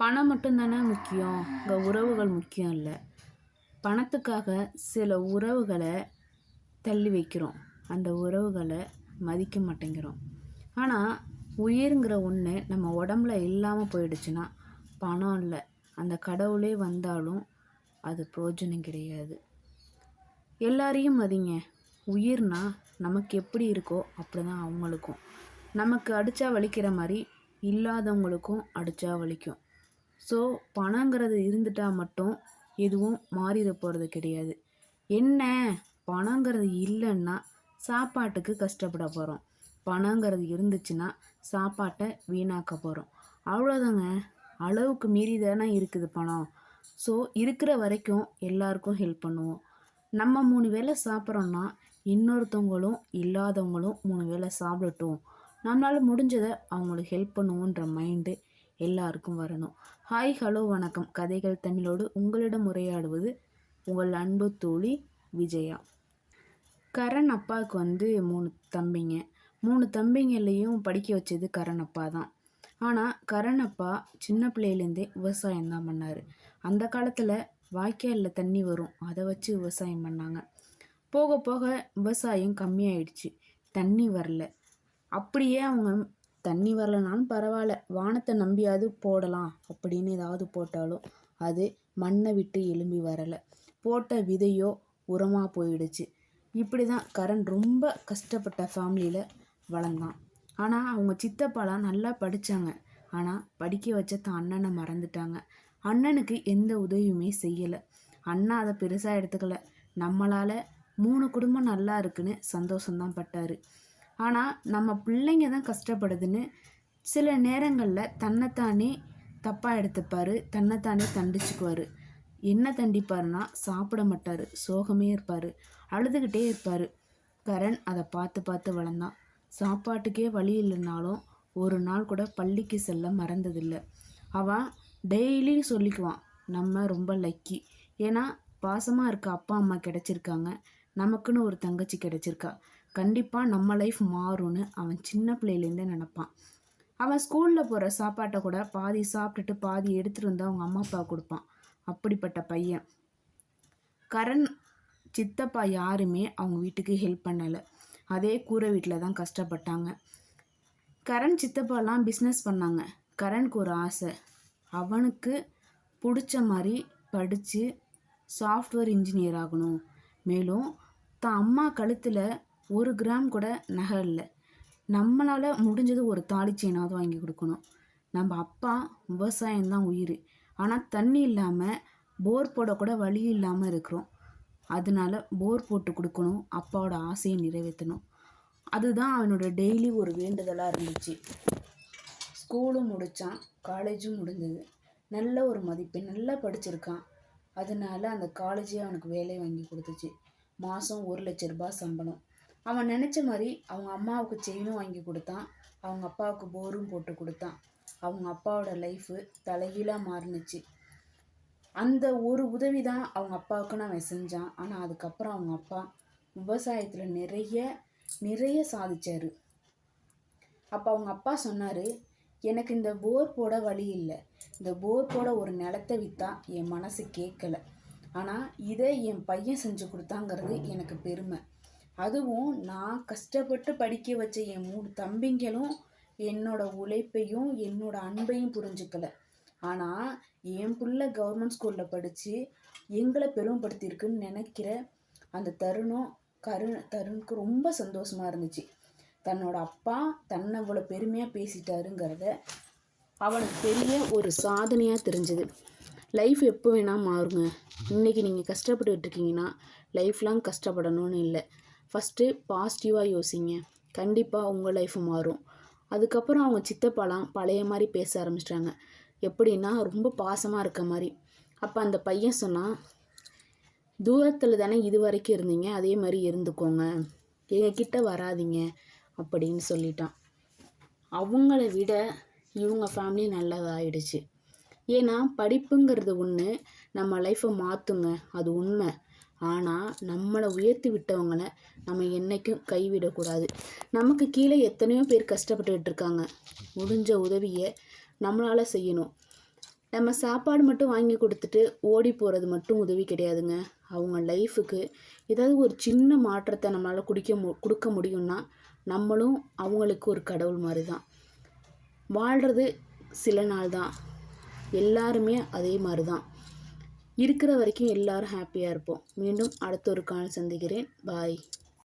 பணம் மட்டும்தானே முக்கியம். இங்கே உறவுகள் முக்கியம் இல்லை. பணத்துக்காக சில உறவுகளை தள்ளி வைக்கிறோம். அந்த உறவுகளை மதிக்க மாட்டேங்கிறோம். ஆனால் உயிருங்கிற ஒன்று நம்ம உடம்புல இல்லாமல் போயிடுச்சுன்னா பணம் இல்லை. அந்த கடவுளே வந்தாலும் அது பிரோஜனம் கிடையாது. எல்லாரையும் மதிங்க. உயிர்னா நமக்கு எப்படி இருக்கோ அப்படி தான் அவங்களுக்கும். நமக்கு அடித்தா வலிக்கிற மாதிரி இல்லாதவங்களுக்கும் அடித்தா வலிக்கும். ஸோ பணங்கிறது இருந்துட்டால் மட்டும் எதுவும் மாறிட போகிறது கிடையாது. என்ன? பணங்கிறது இல்லைன்னா சாப்பாட்டுக்கு கஷ்டப்பட போகிறோம் பணங்கிறது இருந்துச்சுன்னா சாப்பாட்டை வீணாக்க போகிறோம் அவ்வளோதாங்க அளவுக்கு மீறி தானே இருக்குது பணம். ஸோ இருக்கிற வரைக்கும் எல்லாருக்கும் ஹெல்ப் பண்ணுவோம். நம்ம மூணு வேளை சாப்பிட்றோன்னா இன்னொருத்தவங்களும் இல்லாதவங்களும் மூணு வேளை சாப்பிடட்டும். நம்மளால் முடிஞ்சதை அவங்களுக்கு ஹெல்ப் பண்ணுவோன்ற மைண்டு எல்லாருக்கும் வரணும். ஹாய் ஹலோ வணக்கம். கதைகள் தமிழோடு உங்களிடம் உரையாடுவது உங்கள் அன்பு தோழி விஜயா. கரண் அப்பாவுக்கு வந்து மூணு தம்பிங்க. மூணு தம்பிங்களையும் படிக்க வச்சது கரண் அப்பா தான். ஆனால் கரண் அப்பா சின்ன பிள்ளையிலேருந்தே விவசாயம் தான் பண்ணார். அந்த காலத்தில் வாய்க்காலில் தண்ணி வரும். அதை வச்சு விவசாயம் பண்ணாங்க. போக போக விவசாயம் கம்மியாயிடுச்சு. தண்ணி வரல. அப்படியே அவங்க தண்ணி வரலனாலும் பரவாயில்ல வானத்தை நம்பியாவது போடலாம் அப்படின்னு ஏதாவது போட்டாலும் அது மண்ணை விட்டு எலும்பி வரலை. போட்ட விதையோ உரமாக போயிடுச்சு. இப்படி தான் கரண் ரொம்ப கஷ்டப்பட்ட ஃபேமிலியில் வளர்ந்தான். ஆனால் அவங்க சித்தப்பாலாம் நல்லா படித்தாங்க ஆனால் படிக்க வச்ச தான் அண்ணனை மறந்துட்டாங்க. அண்ணனுக்கு எந்த உதவியுமே செய்யலை. அண்ணா அதை பெருசாக எடுத்துக்கல. நம்மளால் மூணு குடும்பம் நல்லா இருக்குன்னு சந்தோஷம்தான் பட்டார். ஆனால் நம்ம பிள்ளைங்க தான் கஷ்டப்படுதுன்னு சில நேரங்களில் தன்னைத்தானே தப்பாக எடுத்துப்பார் தன்னைத்தானே தண்டிச்சுக்குவார். என்ன தண்டிப்பாருன்னா சாப்பிட மாட்டார் சோகமே இருப்பார் அழுதுகிட்டே இருப்பார். கரண் அதை பார்த்து பார்த்து வளர்ந்தான். சாப்பாட்டுக்கே வழி இல்லைனாலும் ஒரு நாள் கூட பள்ளிக்கு செல்ல மறந்ததில்லை. அவன் டெய்லி சொல்லிக்குவான் நம்ம ரொம்ப லக்கி ஏன்னா பாசமாக இருக்க அப்பா அம்மா கிடச்சிருக்காங்க. நமக்குன்னு ஒரு தங்கச்சி கிடச்சிருக்கா. கண்டிப்பாக நம்ம லைஃப் மாறும்னு அவன் சின்ன பிள்ளையிலேருந்தே நினப்பான். அவன் ஸ்கூலில் போகிற சாப்பாட்டை கூட பாதி சாப்பிட்டுட்டு பாதி எடுத்துகிட்டு வந்து அவங்க அம்மா அப்பா கொடுப்பான். அப்படிப்பட்ட பையன். கரண் சித்தப்பா யாருமே அவங்க வீட்டுக்கு ஹெல்ப் பண்ணலை. அதே கூரை வீட்டில் தான் கஷ்டப்பட்டாங்க. கரண் சித்தப்பாலாம் பிஸ்னஸ் பண்ணாங்க. கரண்க்கு ஒரு ஆசை. அவனுக்கு பிடிச்ச மாதிரி படித்து சாஃப்ட்வேர் இன்ஜினியர் ஆகணும். மேலும் தான் அம்மா கழுத்தில் ஒரு கிராம் கூட நகை இல்லை. நம்மளால் முடிஞ்சது ஒரு தாலி செயினாவது வாங்கி கொடுக்கணும். நம்ம அப்பா விவசாயம்தான் உயிர். ஆனால் தண்ணி இல்லாமல் போர் போடக்கூட வழி இல்லாமல் இருக்கிறோம். அதனால போர் போட்டு கொடுக்கணும் அப்பாவோட ஆசையை நிறைவேற்றணும். அதுதான் அவனோட டெய்லி ஒரு வேண்டுதலாக இருந்துச்சு. ஸ்கூலும் முடித்தான் காலேஜும் முடிஞ்சது. நல்ல ஒரு மதிப்பெண் நல்லா படிச்சிருக்கான். அதனால அந்த காலேஜே அவனுக்கு வேலை வாங்கி கொடுத்துச்சு. மாதம் ஒரு லட்ச ரூபாய் சம்பளம். அவன் நினச்ச மாதிரி அவங்க அம்மாவுக்கு செயினும் வாங்கி கொடுத்தான். அவங்க அப்பாவுக்கு போரும் போட்டு கொடுத்தான். அவங்க அப்பாவோட லைஃபு தலைகீழாக மாறுனுச்சு. அந்த ஒரு உதவி தான் அவங்க அப்பாவுக்குன்னு அவன் செஞ்சான். ஆனால் அதுக்கப்புறம் அவங்க அப்பா விவசாயத்தில் நிறைய நிறைய சாதிச்சார். அப்போ அவங்க அப்பா சொன்னார் எனக்கு இந்த போர் போட வழி இல்லை. இந்த போர் போட ஒரு நிலத்தை விற்றா என் மனசு கேட்கல ஆனால் இதை என் பையன் செஞ்சு கொடுத்தாங்கிறது எனக்கு பெருமை. அதுவும் நான் கஷ்டப்பட்டு படிக்க வச்ச என் மூணு தம்பிங்களும் என்னோட உழைப்பையும் என்னோட அன்பையும் புரிஞ்சுக்கல. ஆனால் என் பிள்ளை கவர்மெண்ட் ஸ்கூலில் படித்து எங்களை பெருமைப்படுத்தியிருக்குன்னு நினைக்கிற அந்த தருணம் கரு தருணுக்கு ரொம்ப சந்தோஷமாக இருந்துச்சு. தன்னோட அப்பா தன்னை இவ்வளோ பெருமையாக பேசிட்டாருங்கிறத அவனுக்கு பெரிய ஒரு சாதனையாக தெரிஞ்சுது. லைஃப் எப்போ வேணால் மாறுங்க. இன்றைக்கி நீங்கள் கஷ்டப்பட்டுக்கிட்டு இருக்கீங்கன்னா லைஃப் லாங் கஷ்டப்படணும்னு இல்லை. ஃபஸ்ட்டு பாசிட்டிவாக யோசிங்க. கண்டிப்பாக உங்கள் லைஃப் மாறும். அதுக்கப்புறம் அவங்க சித்தப்பாலாம் பழைய மாதிரி பேச ஆரம்பிச்சிட்டாங்க. எப்படின்னா ரொம்ப பாசமாக இருக்க மாதிரி. அப்போ அந்த பையன் சொன்னான் தூரத்தில் தானே இது வரைக்கும் இருந்தீங்க? அதே மாதிரி இருந்துக்கோங்க. எங்ககிட்ட வராதீங்க. அப்படின்னு சொல்லிட்டான். அவங்கள விட இவங்க ஃபேமிலி நல்லதாகிடுச்சு ஏன்னா படிப்புங்கிறது ஒன்று நம்ம லைஃப்பை மாற்றுங்க அது உண்மை. ஆனால் நம்மளை உயர்த்தி விட்டவங்களை நம்ம என்றைக்கும் கைவிடக்கூடாது. நமக்கு கீழே எத்தனையோ பேர் கஷ்டப்பட்டுக்கிட்டு இருக்காங்க. முடிஞ்ச உதவியை நம்மளால் செய்யணும். நம்ம சாப்பாடு மட்டும் வாங்கி கொடுத்துட்டு ஓடி போகிறது மட்டும் உதவி கிடையாதுங்க. அவங்க லைஃபுக்கு ஏதாவது ஒரு சின்ன மாற்றத்தை நம்மளால் குடிக்க மு கொடுக்க முடியும்னா நம்மளும் அவங்களுக்கு ஒரு கடவுள் மாதிரி தான் வாழ்கிறது சில நாள் தான் எல்லாருமே அதே மாதிரி தான் இருக்கிற வரைக்கும் எல்லோரும் ஹாப்பியாக இருப்போம். மீண்டும் அடுத்த ஒரு கால் சந்திக்கிறேன். பாய்